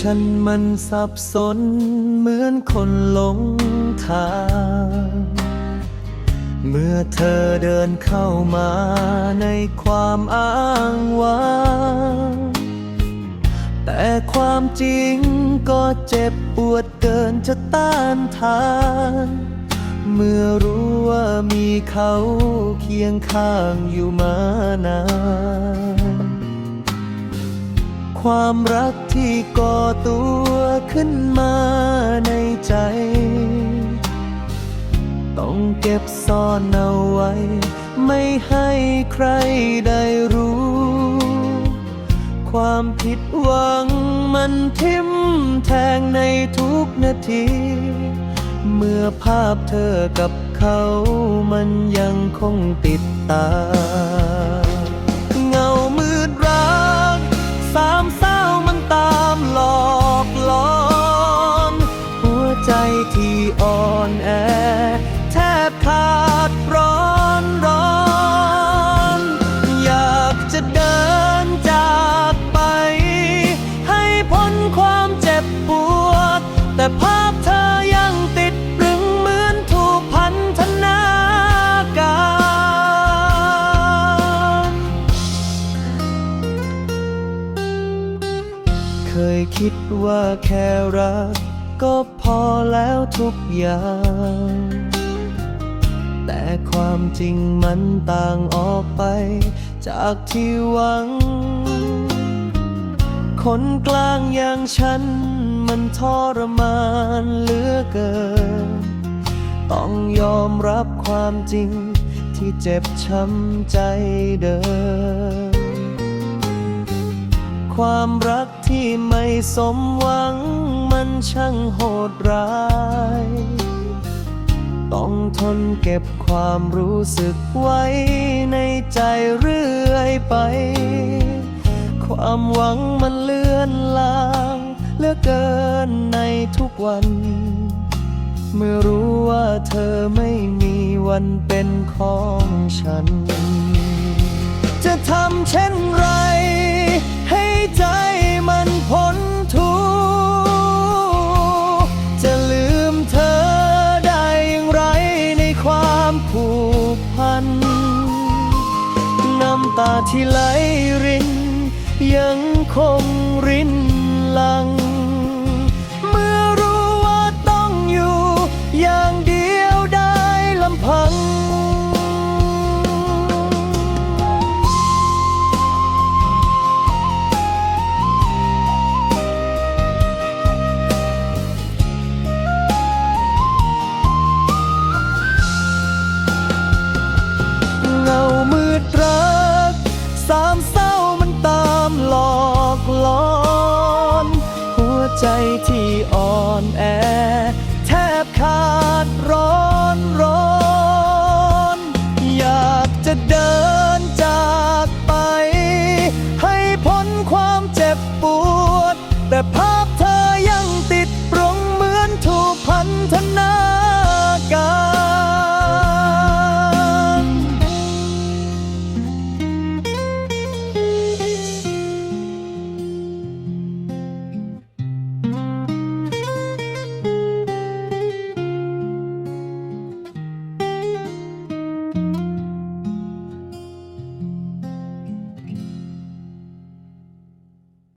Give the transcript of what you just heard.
ฉันมันสับสนเหมือนคนหลงทาง เมื่อเธอเดินเข้ามาในความอ้างว้างแต่ความจริงก็เจ็บปวดเกินจะต้านทาน เมื่อรู้ว่ามีเขาเคียงข้างอยู่มานาน ความรักที่ก่อตัวขึ้นมาในใจ ต้องเก็บซ่อนเอาไว้ ไม่ให้ใครได้รู้ ความผิดหวังมันทิ่มแทงในทุกนาที เมื่อภาพเธอกับเขามันยังคงติดตา ที่อ่อนแอแทบขาดร้อนร้อน อยากจะเดินจากไป ให้พ้นความเจ็บปวด แต่ภาพเธอยังติดตรึงเหมือนถูกพันธนาการ เคยคิดว่าแค่รัก ก็พอแล้วทุกอย่าง แต่ความจริงมันต่างออกไป จากที่หวัง คนกลางอย่างฉันมันทรมานเหลือเกิน ต้องยอมรับความจริงที่เจ็บช้ำใจเดิม ความรักที่ไม่สมหวังมันช่างโหดร้าย ต้องทนเก็บความรู้สึกไว้ในใจเรื่อยไป ความหวังมันเลื่อนลางเหลือเกินในทุกวัน เมื่อรู้ว่าเธอไม่มีวันเป็นของฉัน จะทำเช่นไรให้ ใจมันพ้นทุกจะลืมเธอได้อย่างไรในความผูกพัน น้ำตาที่ไหลริน ยังคงรินลัง อ่อนแอ แทบขาดร้อนร้อน อยากจะเดินจากไป ให้พ้นความเจ็บปวด แต่